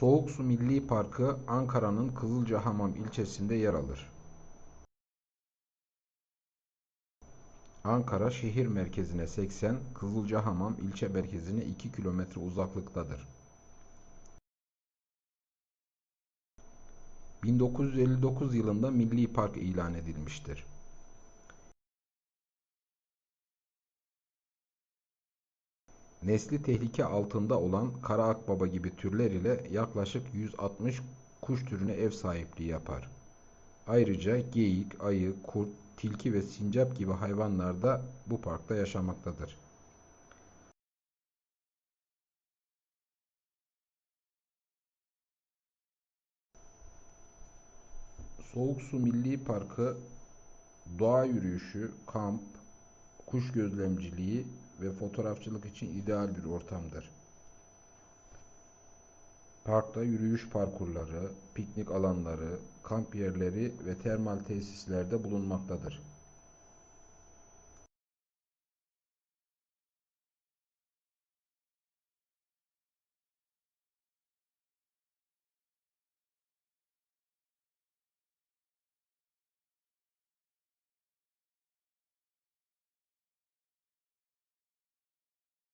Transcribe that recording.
Soğuksu Milli Parkı Ankara'nın Kızılcahamam ilçesinde yer alır. Ankara şehir merkezine 80, Kızılcahamam ilçe merkezine 2 kilometre uzaklıktadır. 1959 yılında Milli Park ilan edilmiştir. Nesli tehlike altında olan kara akbaba gibi türler ile yaklaşık 160 kuş türüne ev sahipliği yapar. Ayrıca geyik, ayı, kurt, tilki ve sincap gibi hayvanlar da bu parkta yaşamaktadır. Soğuksu Milli Parkı doğa yürüyüşü, kamp, kuş gözlemciliği ve fotoğrafçılık için ideal bir ortamdır. Parkta yürüyüş parkurları, piknik alanları, kamp yerleri ve termal tesisler de bulunmaktadır.